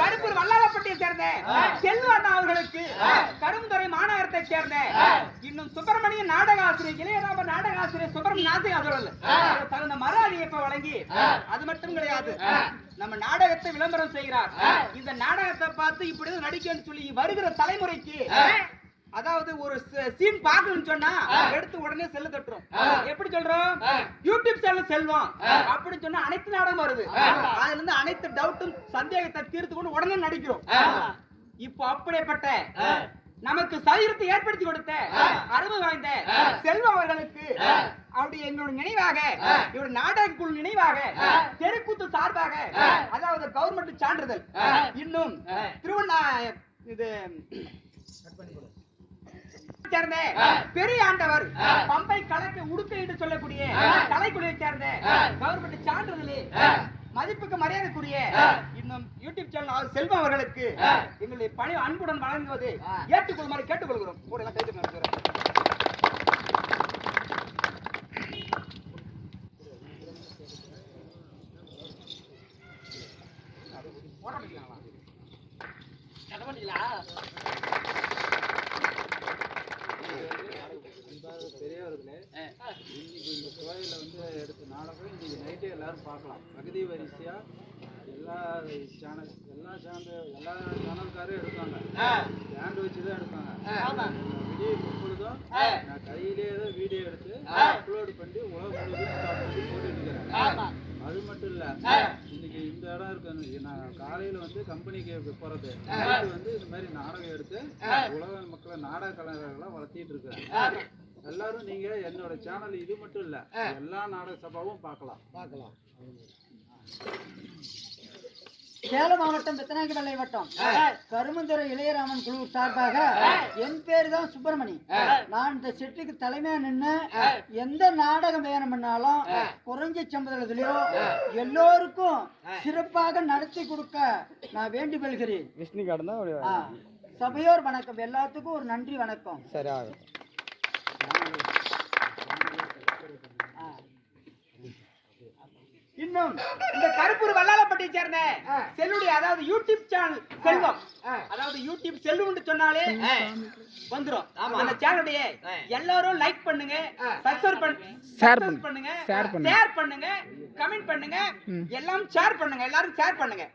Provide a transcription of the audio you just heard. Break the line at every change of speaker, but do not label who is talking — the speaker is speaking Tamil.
கருப்பூர் வல்லாளப்பட்டியை சேர்ந்த செல்வண்ணா அவர்களுக்கு கரும்புத்துறை மாநகரத்தை சேர்ந்த இன்னும் சுப்பிரமணிய நாடக ஆசிரியர் இளையராம நாடக ஆசிரியர் சுப்பிரமணிய நாசிக அவர்கள் தகுந்த மரியாதையை இப்ப வழங்கி அது மட்டும் கிடையாது. நம்ம நாடகத்தை விளம்பரம் செய்கிறார். இந்த நாடகத்தை பார்த்து இப்படி நடிக்கணும்னு சொல்லி வருகிற தலைமுறைக்கு அதாவது ஒரு சீன் பார்க்கணும்னு சொன்னா எடுத்து உடனே செல்லு தட்டுறோம் எப்படி சொல்றோம்? யூடியூப் சேனல் செல்வம் அப்படின்னு சொன்னா அனைத்து நாடகம் வருது. அதுல இருந்து அனைத்து டவுட்டும் சந்தேகத்தை தீர்த்து கொண்டு உடனே நடிக்கிறோம். இப்போ அப்படிப்பட்ட நமக்கு சரீரத்தை ஏற்படுத்தி கொடுத்த அருமை வாய்ந்த செல்வம் அவர்களுக்கு அப்படி எங்களோட நினைவாக இவருடைய நாடக குழு நினைவாக தெருக்கூத்து சார்பாக அதாவது கவர்மெண்ட் சான்றிதழ் இன்னும் திருவண்ணா இது சேர்ந்த. பெரிய ஆண்டவர் பம்பை கலக்கு என்று சொல்லக்கூடிய கலைக்குழுவை சேர்ந்த. கவர்மெண்ட் சான்றிதழே. மதிப்புக்கு மரியாதைக்குரிய இன்னும் யூடியூப் சேனல் செல்வம் அவர்களுக்கு எங்களுடைய பணி அன்புடன் வழங்குவது ஏற்றுக்கொள்ளுமாறு கேட்டுக்கொள்கிறோம். கூட எல்லாம் கைது நடத்துகிறோம்.
அன்பார்ந்த பெரியவர்களே இன்னைக்கு இந்த கோயில வந்து எடுத்த நாடகம் இன்னைக்கு நைட்டே எல்லாரும் பார்க்கலாம். பகுதி வரிசையா எல்லா சேனல் எல்லா சேனல் எல்லா சேனல்காரும் எடுப்பாங்க. ஸ்டாண்ட் வச்சு தான் எடுப்பாங்க. விடிய முப்பொழுதும் நான் கையிலேயே தான் வீடியோ எடுத்து அப்லோட் பண்ணி உலகம் முழுவதும் போட்டுட்டு இருக்கிறேன். அது மட்டும் இல்ல. இன்னைக்கு இந்த இடம் இருக்கு. நான் காலையில வந்து கம்பெனிக்கு போறது. வந்து இந்த மாதிரி நாடகம் எடுத்து உலக மக்களை நாடக கலைஞர்களை வளர்த்திட்டு இருக்கிறேன் எல்லாரும் நீங்க என்னோட சேனல் இது மட்டும் இல்ல எல்லா நாடக சபாவும் பார்க்கலாம். பார்க்கலாம்.
சேலம் மாவட்டம் பெத்தநாயக்கமலை வட்டம். கருமந்துறை இளையராமன் குழு சார்பாக என் பேர் தான் சுப்பிரமணி. நான் இந்த செட்டுக்கு தலைமையா நின்று எந்த நாடகம் வேணும்னாலும் குறைஞ்ச சம்பளத்திலயோ எல்லோருக்கும் சிறப்பாக நடத்தி கொடுக்க நான் வேண்டி கொள்கிறேன் சபையோர் வணக்கம். எல்லாத்துக்கும் ஒரு நன்றி வணக்கம்.
சரி.
இன்னும் இந்த கருப்பூர் வல்லாளப்பட்டியை சேர்ந்த செல்லுடைய அதாவது யூடியூப் சேனல் செல்வம். அதாவது யூடியூப் செல்வம்னு சொன்னாலே வந்துரும். அந்த சேனலுடைய எல்லாரும் லைக் பண்ணுங்க சப்ஸ்கிரைப் பண்ணு ஷேர் பண்ணுங்க ஷேர் பண்ணுங்க கமெண்ட் பண்ணுங்க எல்லாம் ஷேர் பண்ணுங்க எல்லாரும் ஷேர் பண்ணுங்க.